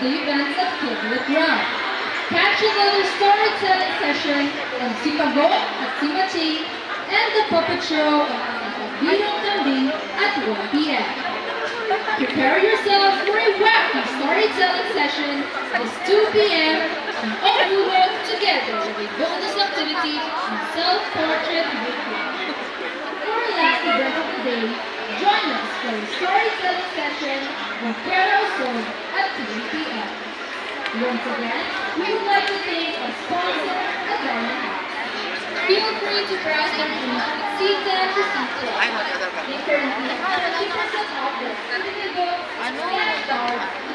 the rest of events at Ground. Catch another storytelling session on Sipago at Simati and the puppet show on Binong Kambing at 1 p.m. Prepare yourselves for a wacky storytelling session this 2 p.m. and all will work together with a bonus activity and self-portrait club. For our last event of the day, join us for a storytelling session with Quero Soul at 3 p.m. Once again, we would like to thank our sponsor, House. Feel free to browse their booth, C10 to C12. They currently have 50% off their certificate books, cards, and book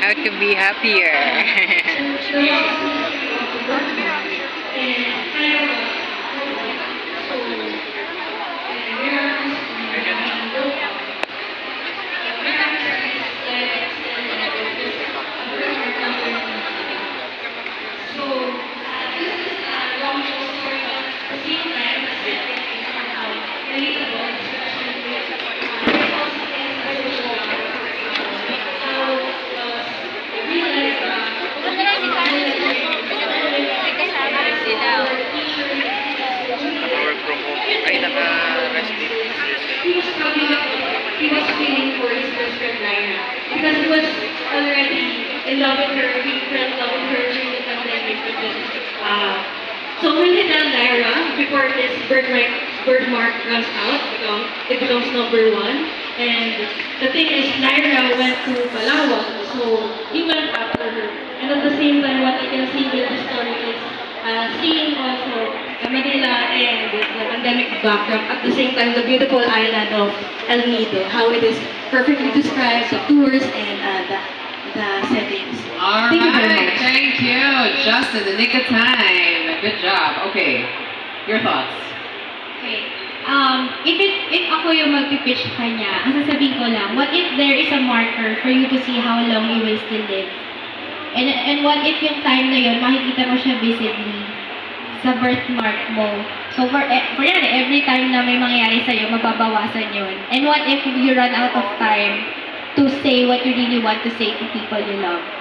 How to be happier. he was feeling for his best friend Lyra. Because he was already in love with her, he fell in love with her during the pandemic. Uh, so when he tell Lyra, before this birthmark, birthmark runs out, become, it becomes number one. And the thing is, Lyra went to Palawan, so he went after her. And at the same time, what I can see with the story is uh, seeing also uh, Manila and the pandemic backdrop at the same time the beautiful island of El Nido, how it is perfectly described, the tours and uh, the, the settings. All Thank you very right, much. thank you, Justin. The nick of time. Good job. Okay, your thoughts. Okay. Um, if it, if ako yung magpipitch kanya, ang sasabihin ko lang, what if there is a marker for you to see how long you will still live? And, and what if yung time na yun, makikita mo siya visibly sa birthmark mo. So, for, eh, for yan, every time na may mangyayari sa'yo, mababawasan yun. And what if you run out of time to say what you really want to say to people you love?